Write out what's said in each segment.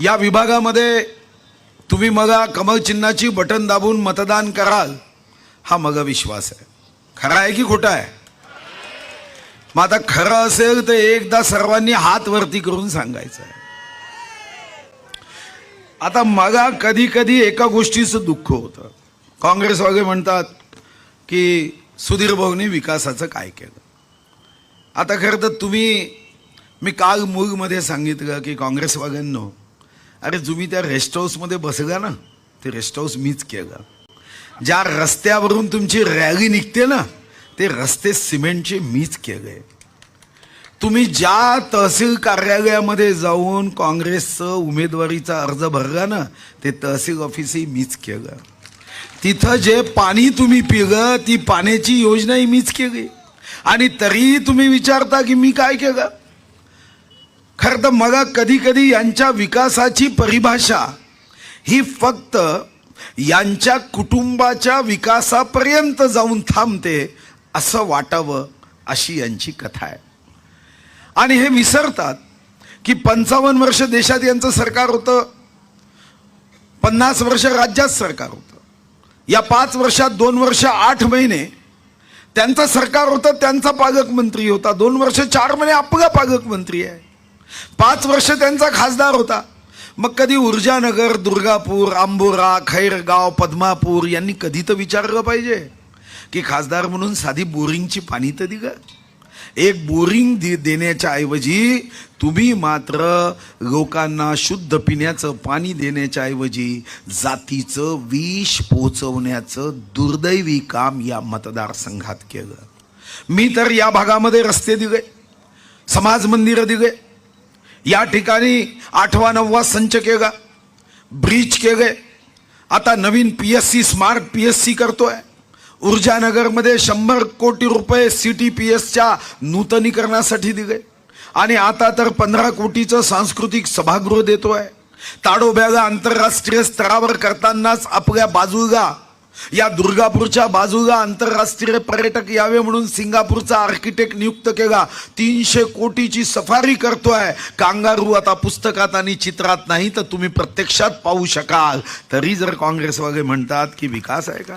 या विभागामध्ये तुम्ही मगा कमलचिन्हाची बटन दाबून मतदान कराल. हा मगा विश्वास आहे. खरा आहे की खोटा आहे? मग आता खरं असेल तर एकदा सर्वांनी हात वरती करून सांगायचं आहे. आता मगा कधी कधी एका गोष्टीचं दुःख होतं. काँग्रेस वगैरे म्हणतात की सुधीर भाऊने विकासाचं काय केलं? आता खरं तर तुम्ही मी काल मूगमध्ये सांगितलं की काँग्रेस वाल्यांनो अरे तुम्ही त्या रेस्ट हाऊसमध्ये बसला ना ते रेस्ट हाऊस मीच केला ज्या रस्त्यावरून तुमची रॅली निघते ना ते रस्ते सिमेंटचे मीच केले तुम्ही ज्या तहसील कार्यालयामध्ये जाऊन काँग्रेसचं उमेदवारीचा अर्ज भरला ना ते तहसील ऑफिसही मीच केलं तिथं जे पाणी तुम्ही पिलं ती पाण्याची योजनाही मीच केली आणि तरीही तुम्ही विचारता की मी काय केलं खरं तर मला कधी कधी यांच्या विकासाची परिभाषा ही फक्त यांच्या कुटुंबाच्या विकासापर्यंत जाऊन थांबते असं वाटावं अशी यांची कथा आहे. आणि हे विसरतात की पंचावन्न वर्ष देशात यांचं सरकार होतं पन्नास वर्ष राज्यात सरकार होतं. या पाच वर्षात दोन वर्ष आठ महिने त्यांचं सरकार होतं त्यांचा पालकमंत्री होता. दोन वर्ष चार महिने आपला पालकमंत्री आहे. पाच वर्ष त्यांचा खासदार होता. मग कधी ऊर्जानगर दुर्गापूर आंबोरा खैरगाव पद्मापूर यांनी कधी तर विचारलं पाहिजे? की खासदार म्हणून साधी बोरिंगची पाणी तर दिग. एक बोरिंग दे देण्याच्या ऐवजी तुम्ही मात्र लोकांना शुद्ध पिण्याचं पाणी देण्याच्या ऐवजी जातीचं विष पोचवण्याचं दुर्दैवी काम या मतदारसंघात केलं. मी तर या भागामध्ये रस्ते दिले समाज मंदिरं दिले या ठिकाणी आठवा नववा संच केला ब्रिज केले आता नवीन P S C smart P S C करतोय. ऊर्जानगरमध्ये शंभर कोटी रुपये सी टी पी एसच्या नूतनीकरणासाठी दिले. आणि आता तर पंधरा कोटीचं सांस्कृतिक सभागृह देतोय. ताडोब्याला आंतरराष्ट्रीय स्तरावर करतानाच आपल्या बाजूला या दुर्गापूरच्या बाजूला आंतरराष्ट्रीय पर्यटक यावे म्हणून सिंगापूरचा आर्किटेक्ट नियुक्त केला. तीनशे कोटीची सफारी करतोय. कांगारू आता पुस्तकात आणि चित्रात नाही तर तुम्ही प्रत्यक्षात पाहू शकाल. तरी जर काँग्रेसवाले म्हणतात की विकास आहे का?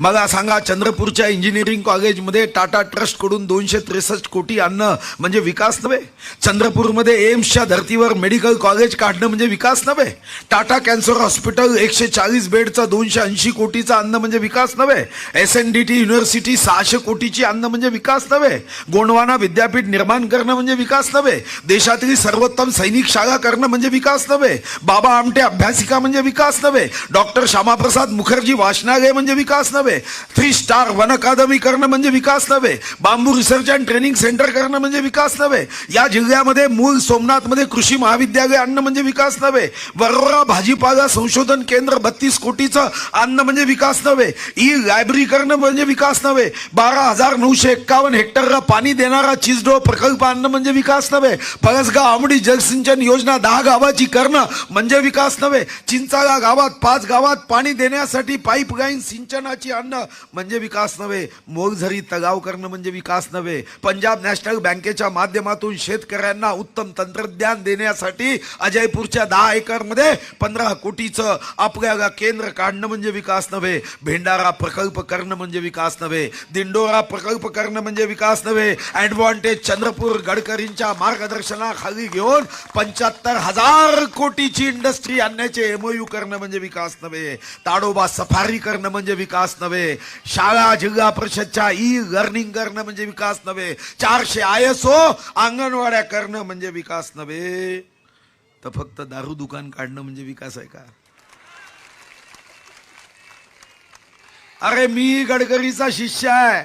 मला सांगा चंद्रपूरच्या इंजिनिअरिंग कॉलेजमध्ये टाटा ट्रस्टकडून दोनशे त्रेसष्ट कोटी आणणं म्हणजे विकास नव्हे? चंद्रपूरमध्ये एम्सच्या धर्तीवर मेडिकल कॉलेज काढणं म्हणजे विकास नव्हे? टाटा कॅन्सर हॉस्पिटल एकशे चाळीस बेडचा दोनशे ऐंशी कोटीचा आणणं म्हणजे विकास नव्हे? S N D T university सहाशे कोटीची आणणं म्हणजे विकास नव्हे? गोंडवाना विद्यापीठ निर्माण करणं म्हणजे विकास नव्हे? देशातली सर्वोत्तम सैनिक शाळा करणं म्हणजे विकास नव्हे? बाबा आमटे अभ्यासिका म्हणजे विकास नव्हे? डॉक्टर श्यामाप्रसाद मुखर्जी वाचनालय म्हणजे विकास नव्हे. थ्री स्टार वन अकादमी करणं म्हणजे विकास नव्हे. Bamboo research and training centre करणं म्हणजे विकास नव्हे. या जिल्ह्यामध्ये मूळ सोमनाथमध्ये कृषी महाविद्यालय आणणं म्हणजे विकास नव्हे. वरोरा भाजीपाला संशोधन केंद्र बत्तीस कोटीचं आणणं म्हणजे विकास नव्हे. ई लायब्ररी करणं म्हणजे विकास नव्हे. बारा हजार नऊशे एक्कावन्न हेक्टरला पाणी देणारा चिजडो प्रकल्प आणणं म्हणजे विकास नव्हे. फळसगाव आमडी जलसिंचन योजना दहा गावाची करणं म्हणजे विकास नव्हे. चिंचाळा गावात पाच गावात पाणी देण्यासाठी पाईपलाईन सिंचनाची आणणं म्हणजे विकास नव्हे. मोगझरी तगाव करणं म्हणजे विकास नव्हे. पंजाब नॅशनल बँकेच्या माध्यमातून शेतकऱ्यांना उत्तम तंत्रज्ञान देण्यासाठी अजयपूरच्या दहा एकरमध्ये पंधरा कोटीचं आपल्याला केंद्र काढणं म्हणजे विकास नव्हे. भेंडारा प्रकल्प करणं म्हणजे विकास नव्हे. दिंडोरा प्रकल्प करणं म्हणजे विकास नव्हे. ॲडव्हान्टेज चंद्रपूर गडकरींच्या मार्गदर्शनाखाली घेऊन पंच्याहत्तर हजार कोटीची इंडस्ट्री आणण्याचे एमओयू करणं म्हणजे विकास नव्हे. ताडोबा सफारी करणं म्हणजे विकास नव्हे. शाळा जिल्हा परिषदच्या ई लर्निंग करणं म्हणजे विकास नव्हे. चारशे आय एस ओ अंगणवाड्या करणं म्हणजे विकास नव्हे. तर फक्त दारू दुकान काढणं म्हणजे विकास आहे का? अरे मी गडकरीचा शिष्य आहे.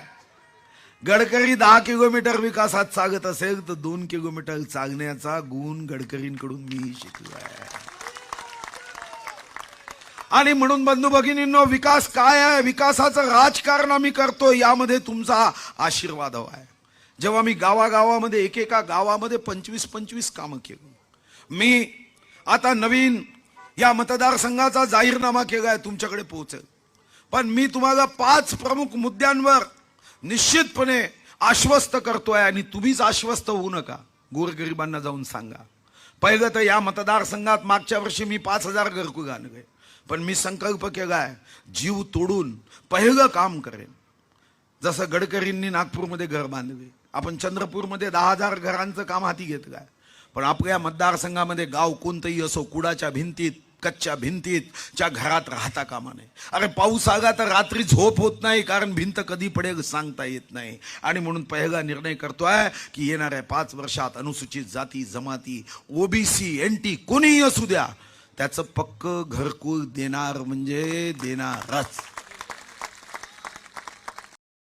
गडकरी दहा किलोमीटर विकासात चालत असेल तर दोन किलोमीटर चालण्याचा गुण गडकरींकडून मी शिकलो आहे आणि म्हणून बंधू भगिनींनो विकास काय आहे? विकासाचं राजकारण आम्ही करतो यामध्ये तुमचा आशीर्वाद हवा आहे. जेव्हा मी गावागावामध्ये एकेका गावामध्ये पंचवीस पंचवीस कामं केली. मी आता नवीन या मतदारसंघाचा जाहीरनामा केला आहे तुमच्याकडे पोहोचेल. पण मी तुम्हाला पाच प्रमुख मुद्द्यांवर निश्चितपणे आश्वस्त करतोय आणि तुम्हीच आश्वस्त होऊ नका. गोरगरिबांना जाऊन सांगा. पहिलं तर या मतदारसंघात मागच्या वर्षी मी पाच हजार घरकुल आणले. पण मी संकल्प केलाय जीव तोडून पहिलं काम करेन. जसं गडकरींनी नागपूरमध्ये घर बांधले. आपण चंद्रपूरमध्ये दहा हजार घरांचं काम हाती घेतलं आहे. पण आपल्या मतदारसंघामध्ये गाव कोणतंही असो कुडाच्या भिंतीत कच्च्या भिंतीत च्या घरात राहता कामा नये. अरे पाऊस आला तर रात्री झोप होत नाही कारण भिंत कधी पडेल सांगता येत नाही. आणि म्हणून पहिला निर्णय करतोय की येणाऱ्या पाच वर्षात अनुसूचित जाती जमाती ओबीसी एन टी कोणीही असू द्या त्याचं पक्क घरकुल देणार म्हणजे देणारच.